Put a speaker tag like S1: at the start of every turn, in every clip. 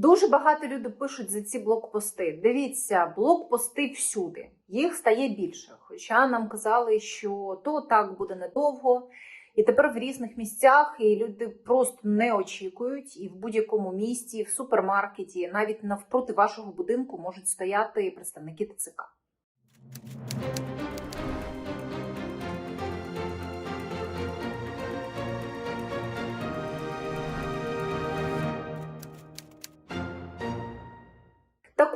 S1: Дуже багато людей пишуть за ці блокпости. Дивіться, блокпости всюди. Їх стає більше. Хоча нам казали, що то так буде недовго. І тепер в різних місцях і люди просто не очікують, і в будь-якому місті, в супермаркеті, навіть навпроти вашого будинку можуть стояти представники ТЦК.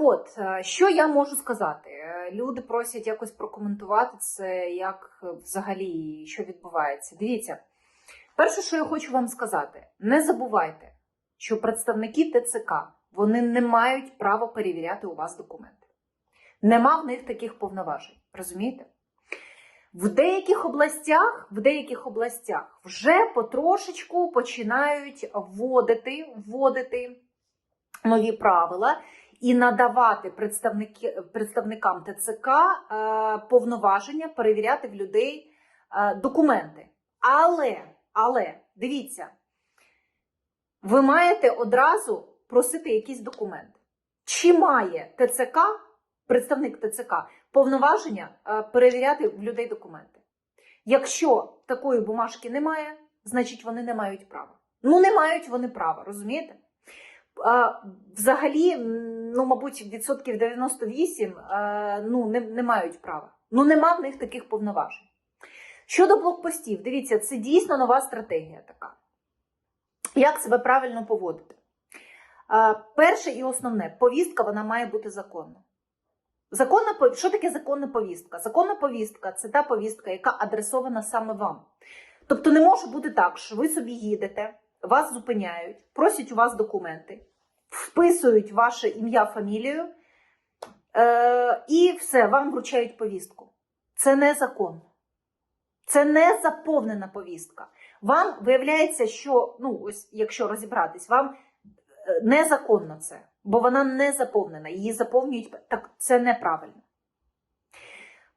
S1: От, е, що я можу сказати? Е, Люди просять якось прокоментувати це, як е, взагалі що відбувається. Дивіться, перше, що я хочу вам сказати, не забувайте, що представники ТЦК вони не мають права перевіряти у вас документи. Нема в них таких повноважень. Розумієте? В деяких областях, в деяких областях вже потрошечку починають вводити, вводити нові правила і надавати представникам ТЦК е, повноваження перевіряти в людей е, документи. Але, але, дивіться, ви маєте одразу просити якийсь документ. Чи має ТЦК, представник ТЦК, повноваження е, перевіряти в людей документи? Якщо такої бумажки немає, значить вони не мають права. Ну, не мають вони права, розумієте? Взагалі, ну, мабуть, відсотків 98 ну, не, не мають права. Ну, нема в них таких повноважень. Щодо блокпостів, дивіться, це дійсно нова стратегія така. Як себе правильно поводити? Перше і основне, повістка вона має бути законна. Законна, що таке законна повістка? Законна повістка це та повістка, яка адресована саме вам. Тобто не може бути так, що ви собі їдете, вас зупиняють, просять у вас документи, вписують ваше ім'я, фамілію, е, і все, вам вручають повістку. Це незаконно. Це не заповнена повістка. Вам виявляється, що, ну, ось, якщо розібратись, вам е, незаконно це, бо вона не заповнена. Її заповнюють так, це неправильно.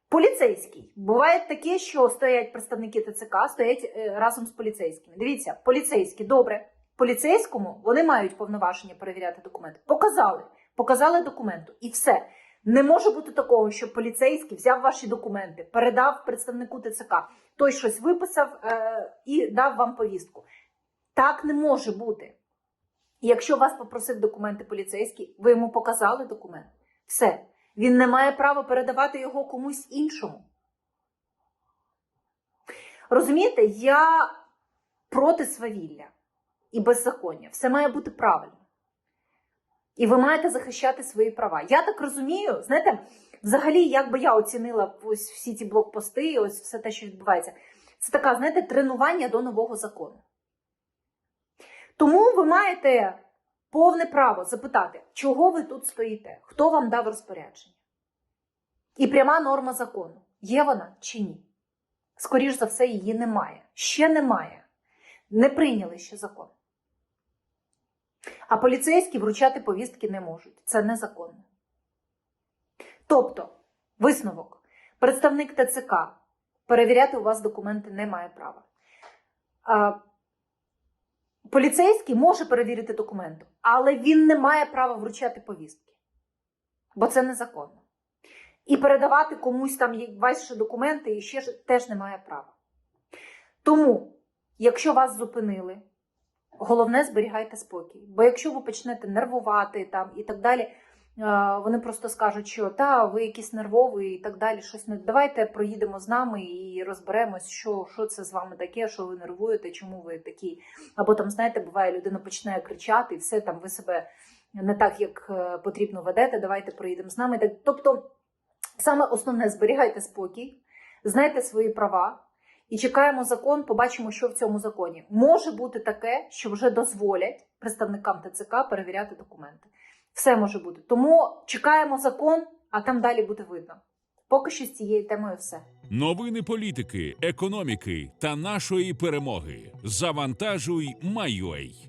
S1: Поліцейський. Буває таке, що стоять представники ТЦК, стоять е, разом з поліцейськими. Дивіться, поліцейські, добре. Поліцейському вони мають повноваження перевіряти документи. Показали, показали документу, і все. Не може бути такого, що поліцейський взяв ваші документи, передав представнику ТЦК, той щось виписав е, і дав вам повістку. Так не може бути. Якщо вас попросив документи поліцейський, ви йому показали документ. Все. Він не має права передавати його комусь іншому. Розумієте, я проти свавілля і беззаконня. Все має бути правильно. І ви маєте захищати свої права. Я так розумію, знаєте, взагалі, як би я оцінила ось всі ті блокпости, ось все те, що відбувається, це така, знаєте, тренування до нового закону. Тому ви маєте повне право запитати, чого ви тут стоїте, хто вам дав розпорядження. І пряма норма закону. Є вона чи ні? Скоріш за все, її немає. Ще немає. Не прийняли ще закон. А поліцейські вручати повістки не можуть. Це незаконно. Тобто, висновок: представник ТЦК перевіряти у вас документи не має права. А, поліцейський може перевірити документи, але він не має права вручати повістки, бо це незаконно. І передавати комусь там ваші документи і ще теж не має права. Тому, якщо вас зупинили, головне зберігайте спокій. Бо якщо ви почнете нервувати там і так далі, е, вони просто скажуть, що та ви якийсь нервовий і так далі. Щось не давайте проїдемо з нами і розберемось, що, що це з вами таке, що ви нервуєте, чому ви такі. Або там, знаєте, буває, людина починає кричати, і все там ви себе не так, як е, потрібно ведете. Давайте проїдемо з нами. Так, Тобто, саме основне зберігайте спокій, знайте свої права. І чекаємо закон, побачимо, що в цьому законі. Може бути таке, що вже дозволять представникам ТЦК перевіряти документи. Все може бути. Тому чекаємо закон, а там далі буде видно. Поки що з цією темою все.
S2: Новини політики, економіки та нашої перемоги. Завантажуй, Майой.